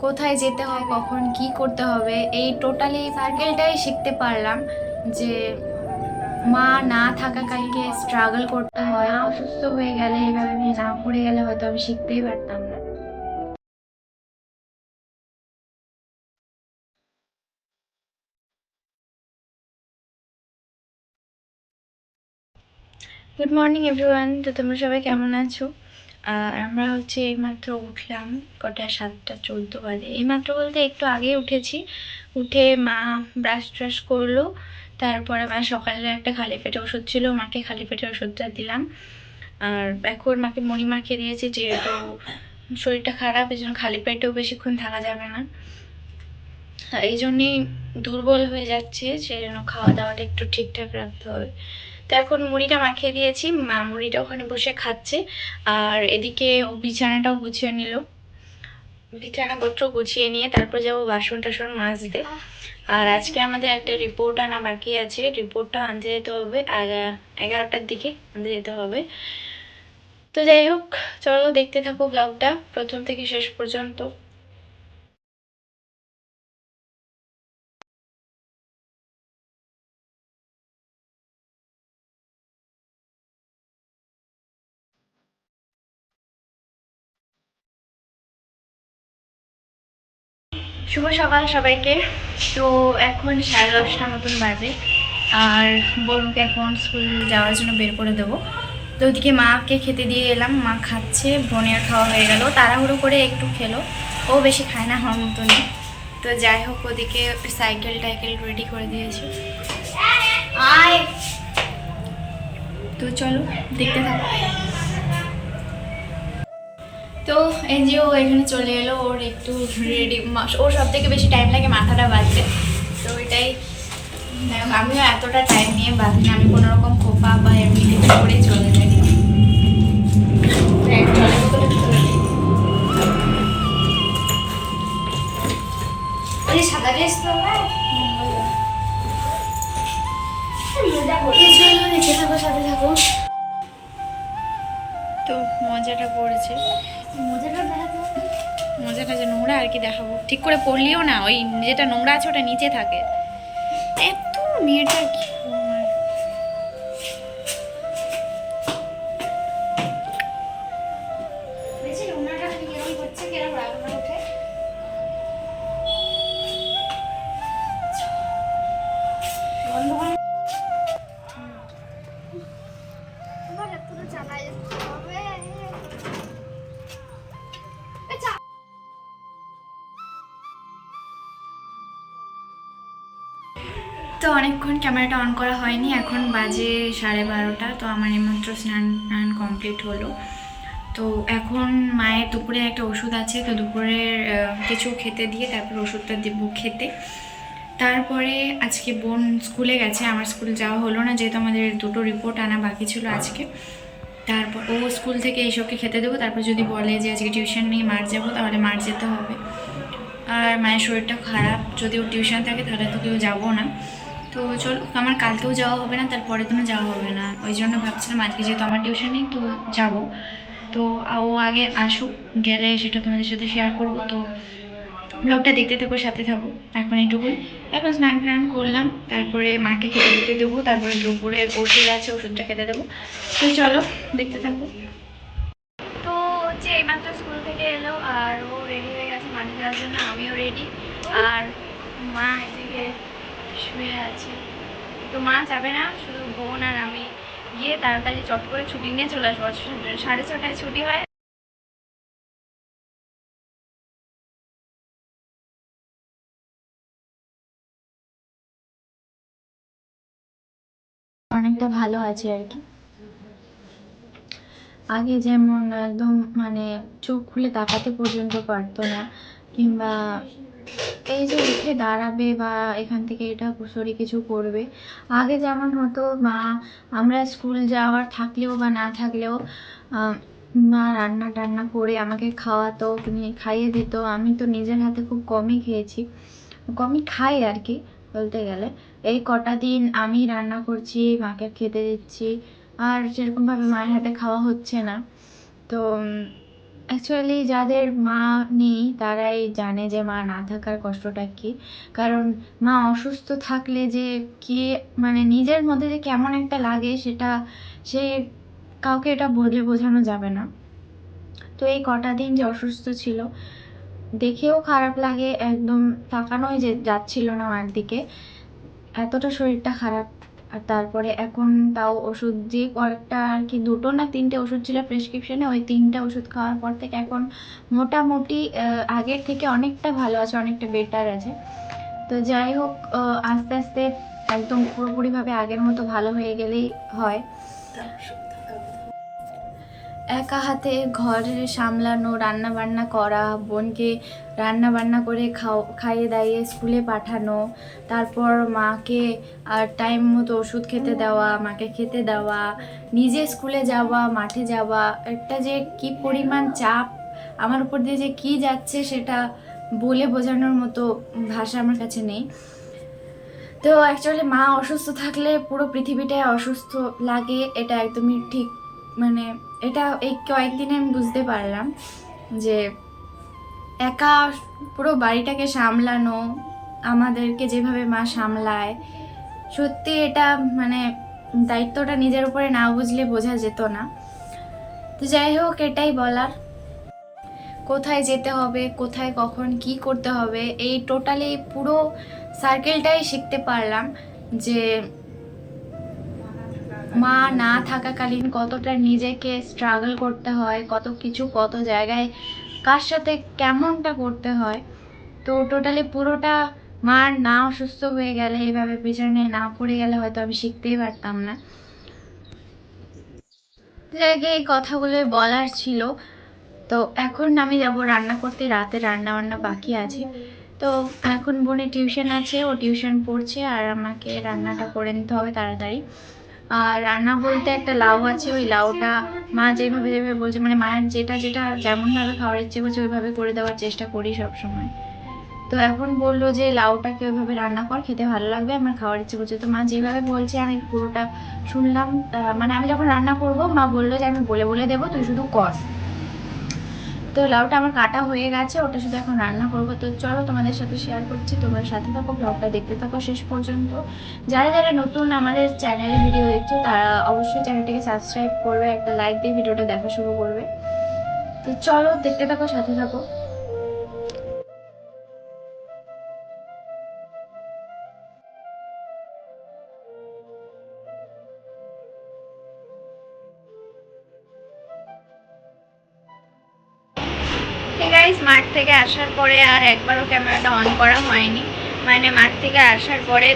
কোথায় যেতে হয়, কখন কি করতে হবে, এই টোটালি সার্কেলটাই শিখতে পারলাম যে মা না থাকাকালীকে স্ট্রাগল করতে হয় অসুস্থ হয়ে গেলে এইভাবে আমি না পড়ে গেলে হয়তো আমি শিখতেই পারতাম না। গুড মর্নিং এভরিওয়ান তো তোমরা সবাই কেমন আছো? আমরা হচ্ছে এইমাত্র উঠলাম কটা সাতটা, চোদ্দ বাজে। এইমাত্র বলতে একটু আগে উঠেছি। উঠে মা ব্রাশ ট্রাশ করল, তারপরে মা সকালে একটা খালি পেটে ওষুধ ছিল, মাকে খালি পেটে ওষুধটা দিলাম। আর এখন মাকে মুড়ি মাখিয়ে দিয়েছি, যেহেতু শরীরটা খারাপ, এই জন্য খালি পেটেও বেশিক্ষণ থাকা যাবে না। এই জন্যেই দুর্বল হয়ে যাচ্ছে, সেই জন্য খাওয়া দাওয়াটা একটু ঠিকঠাক রাখতে হবে। তো এখন মুড়িটা মাখিয়ে দিয়েছি। মা মুড়িটা ওখানে বসে খাচ্ছে। আর এদিকে ও বিছানাটাও গুছিয়ে নিল। বিছানাপত্র গুছিয়ে নিয়ে তারপর যাব বাসন টাসন মাজতে। আর আজকে আমাদের একটা রিপোর্ট আনা বাকি আছে। রিপোর্টটা আনতে যেতে হবে। এগারোটার দিকে আনতে যেতে হবে। তো যাই হোক, চলো দেখতে থাকো ব্লগটা প্রথম থেকে শেষ পর্যন্ত। শুভ সকাল সবাইকে। তো এখন সাড়ে দশটা মতন বাজে। আর বরুকে এখন স্কুল যাওয়ার জন্য বের করে দেবো। তো ওদিকে মাকে খেতে দিয়ে এলাম। মা খাচ্ছে বোনের খাওয়া হয়ে গেল। তাড়াহুড়ো করে একটু খেলো। ও বেশি খায় না হওয়ার মতনই তো যাই হোক ওদিকে সাইকেল টাইকেল রেডি করে দিয়েছে। তো চলো দেখতে থাকো। তো এনজিও এখানে চলে এলো ওর একটু রেডি ওর সব থেকে বেশি টাইম লাগে মাথাটা বাঁধতে। তো এটাই আমিও এতটা টাইম নিয়ে বাঁধি না আমি কোনো রকম খোপা বা এমনি টেপি করে চলে যাই। সাদা ড্রেস তো হয় তো সাথে থাকো। তো মজাটা পড়েছে। মজাটা যে নোংরা আর কি দেখাবো। ঠিক করে পড়লিও না ওই যেটা নোংরা আছে ওটা নিচে থাকে। এত মেয়েটা কি আমার। তো অনেকক্ষণ ক্যামেরাটা অন করা হয়নি, এখন বাজে সাড়ে বারোটা, তো আমার এইমাত্র স্নান টান কমপ্লিট হলো। তো এখন মায়ের দুপুরে একটা ওষুধ আছে, তো দুপুরের কিছু খেতে দিয়ে তারপর ওষুধটা দেবো খেতে। তারপরে আজকে বোন স্কুলে গেছে, আমার স্কুল যাওয়া হলো না, যেহেতু আমাদের দুটো রিপোর্ট আনা বাকি ছিল আজকে। তারপর ও স্কুল থেকে এইসবকে খেতে দেবো, তারপর যদি বলে যে আজকে টিউশন নিয়ে মার যাব, তাহলে মার যেতে হবে। আর মায়ের শরীরটা খারাপ, যদি ও টিউশন থাকে, তাহলে তো কেউ যাব না। তো চল আমার কালকেও যাওয়া হবে না, তার পরের দিনও যাওয়া হবে না। ওই জন্য ভাবছিলাম আজকে যেহেতু আমার টিউশন নেই, তো যাব। তো ও আগে আসুক, গেলে সেটা তোমাদের সাথে শেয়ার করব। তো ব্লগটা দেখতে থাকো, সাথে থাকো। এখন এইটুকুই। এখন স্নান টান করলাম, তারপরে মাকে খেতে দিতে দেবো, তারপরে দুপুরে ওষুধ আছে, ওষুধটা খেতে দেবো। তো চলো, দেখতে থাকো। তো হচ্ছে এইমাত্র স্কুল থেকে এলো, আর ও রেডি হয়ে গেছে মাঠে যাওয়ার জন্য, আমিও রেডি আর মা এদিকে শুয়ে আছে। তো মা যাবে না, শুধু বোন আর আমি। গিয়ে তাড়াতাড়ি চট করে ছুটি নিয়ে চলে আসব। সাড়ে ছটায় ছুটি হয়। অনেকটা ভালো আছে আর কি। আগে যেমন একদম মানে চোখ খুলে তাকাতে পর্যন্ত পারতো না। কিংবা এই যে উঠে দাঁড়াবে বা এখান থেকে এটা সরি কিছু করবে। আগে যেমন হতো, মা, আমরা স্কুল যাওয়ার থাকলেও বা না থাকলেও মা রান্না টান্না করে আমাকে খাওয়াতো খাইয়ে দিত। আমি তো নিজের হাতে খুব কমই খেয়েছি। কমই খাই আর কি, বলতে গেলে। এই কটা দিন আমি রান্না করছি, মাকে খেতে দিচ্ছি। আর সেরকমভাবে মায়ের হাতে খাওয়া হচ্ছে না। তো অ্যাকচুয়ালি যাদের মা নেই, তারাই জানে যে মা না থাকার কষ্টটা কী। কারণ মা অসুস্থ থাকলে যে কে মানে নিজের মধ্যে যে কেমন একটা লাগে, সেটা সে কাউকে এটা বলে বোঝানো যাবে না। তো এই কটা দিন যে অসুস্থ ছিল, দেখেও খারাপ লাগে, একদম তাকানোই যে যাচ্ছিল না মার দিকে। এতটা শরীরটা খারাপ। আর তারপরে এখন তাও ওষুধ যে কয়েকটা আর কি, দুটো না তিনটে ওষুধ ছিল প্রেসক্রিপশনে ওই তিনটা ওষুধ খাওয়ার পর থেকে এখন মোটামুটি আগের থেকে অনেকটা ভালো আছে, অনেকটা বেটার আছে। তো যাই হোক আস্তে আস্তে একদম পুরোপুরিভাবে আগের মতো ভালো হয়ে গেলেই হয়। একা হাতে ঘর সামলানো রান্না বান্না করা, বোনকে রান্না বান্না করে খাও, খাইয়ে দাইয়ে স্কুলে পাঠানো, তারপর মাকে আর টাইম মতো ওষুধ খেতে দেওয়া, মাকে খেতে দেওয়া, নিজে স্কুলে যাওয়া, মাঠে যাওয়া, একটা যে কি পরিমাণ চাপ, আমার উপর দিয়ে যে কি যাচ্ছে সেটা বলে বোঝানোর মতো ভাষা আমার কাছে নেই। তো অ্যাকচুয়ালি মা অসুস্থ থাকলে পুরো পৃথিবীটাই অসুস্থ লাগে, এটা একদমই ঠিক মানে এটা এই কয়েকদিনে আমি বুঝতে পারলাম যে একা পুরো বাড়িটাকে সামলানো, আমাদেরকে যেভাবে মা সামলায়, সত্যি এটা মানে দায়িত্বটা নিজের উপরে না বুঝলে বোঝা যেত না। তো যাই হোক, এটাই বলার। কোথায় যেতে হবে, কোথায় কখন কি করতে হবে, এই টোটালি পুরো সার্কেলটাই শিখতে পারলাম যে মা না থাকাকালীন কতটা নিজেকে স্ট্রাগল করতে হয়, কত কিছু কত জায়গায় কার সাথে কেমনটা করতে হয়, তো টোটালি পুরোটা মার না অসুস্থ হয়ে গেলে এইভাবে পিছনে না পড়ে গেলে হয়তো আমি শিখতেই পারতাম না। জায়গায় এই কথাগুলো বলার ছিল, তো এখন আমি যাব রান্না করতে, রাতে রান্না বান্না বাকি আছে। তো এখন বোনের টিউশন আছে, ও টিউশন পড়ছে আর আমাকে রান্নাটা করে নিতে হবে তাড়াতাড়ি। আর রান্না বলতে একটা লাউ আছে, ওই লাউটা মা যেভাবে যেভাবে বলছে মানে মায়ের যেটা যেটা যেমনভাবে খাওয়ার ইচ্ছে করছে, ওইভাবে করে দেওয়ার চেষ্টা করি সবসময়। তো এখন বলল যে লাউটাকে ওইভাবে রান্না কর, খেতে ভালো লাগবে, আমার খাওয়ার ইচ্ছে করছে। তো মা যেভাবে বলছে, আমি পুরোটা শুনলাম মানে আমি যখন রান্না করব, মা বলল যে আমি বলে বলে দেবো, তুই শুধু কর। তো লাউটা আমার কাটা হয়ে গেছে, ওটা শুধু এখন রান্না করব। তো চলো তোমাদের সাথে শেয়ার করছি, তোমরা সাথে থাকো ব্লগটা দেখতে থাকো শেষ পর্যন্ত। যারা যারা নতুন আমাদের চ্যানেলে ভিডিও দেখছ, তারা অবশ্যই চ্যানেলটিকে সাবস্ক্রাইব করবে, একটা লাইক দিয়ে ভিডিওটা দেখা শুরু করবে। তো চলো দেখতে থাকো, সাথে থাকো। মাঠ থেকে আসার পরে আর একবারও ক্যামেরাটা অন করা হয়নি। মানে মাঠ থেকে আসার পরে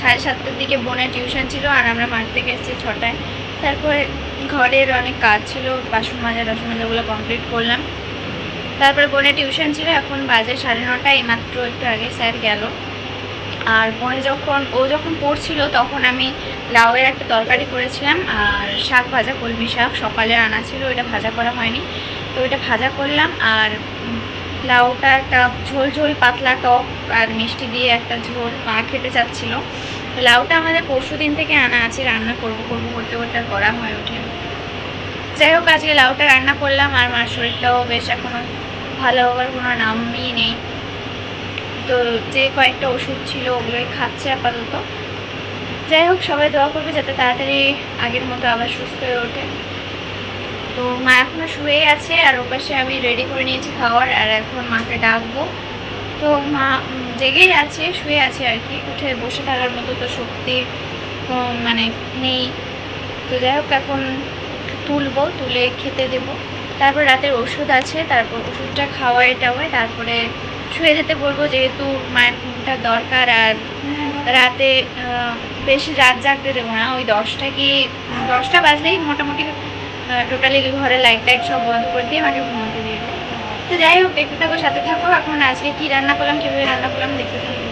সাড়ে সাতটার দিকে বোনের টিউশন ছিল আর আমরা মাঠ থেকে এসেছি ছটায়। তারপরে ঘরের অনেক কাজ ছিল, বাসন মাজা টাসন মাজাগুলো কমপ্লিট করলাম। তারপরে বোনের টিউশন ছিল, এখন বাজে সাড়ে নটায় মাত্র একটু আগে স্যার গেল। আর বোনে যখন ও যখন পড়ছিল, তখন আমি লাউয়ের একটা তরকারি করেছিলাম, আর শাক ভাজা, কলমি শাক, সকালে আনা ছিল ওইটা ভাজা করা হয়নি। তো ওইটা ভাজা করলাম, আর লাউটা একটা ঝোল ঝোল পাতলা টক আর মিষ্টি দিয়ে একটা ঝোল মা খেতে চাচ্ছিল। লাউটা আমাদের পরশু দিন থেকে আনা আছে, রান্না করব করব করতে করতে করা হয়ে ওঠে। যাই হোক, আজকে লাউটা রান্না করলাম, আর মার শরীরটাও বেশ এখনও ভালো হওয়ার কোনো নামই নেই। তো যে কয়েকটা ওষুধ ছিল ওগুলোই খাচ্ছে আপাতত। যাই হোক, সবাই দোয়া করবে যাতে তাড়াতাড়ি আগের মতো আবার সুস্থ হয়ে ওঠে। তো মা এখনও শুয়ে আছে আর ওপাশে আমি রেডি করে নিয়েছি খাওয়ার আর এখন মাকে ডাকবো। তো মা জেগেই আছে, শুয়ে আছে আর কি। উঠে বসে থাকার মতো তো শক্তি মানে নেই। তো যাই হোক, এখন তুলবো, তুলে খেতে দেবো। তারপর রাতের ওষুধ আছে, তারপর ওষুধটা খাওয়াই টাওয়াই তারপরে শুয়ে যেতে বলব, যেহেতু মায়ের ঘুমটা দরকার আর রাতে বেশি রাত জাগতে দেবো না। ওই দশটা কি, দশটা বাজলেই মোটামুটি টোটালি ঘরে লাইট টাইট সব বন্ধ করে দিয়ে আমাকে ঘুমাতে দিয়ে। তো যাই হোক, দেখতে থাকো, সাথে থাকো। এখন আজকে কী রান্না করলাম, কীভাবে রান্না করলাম, দেখতে থাকো।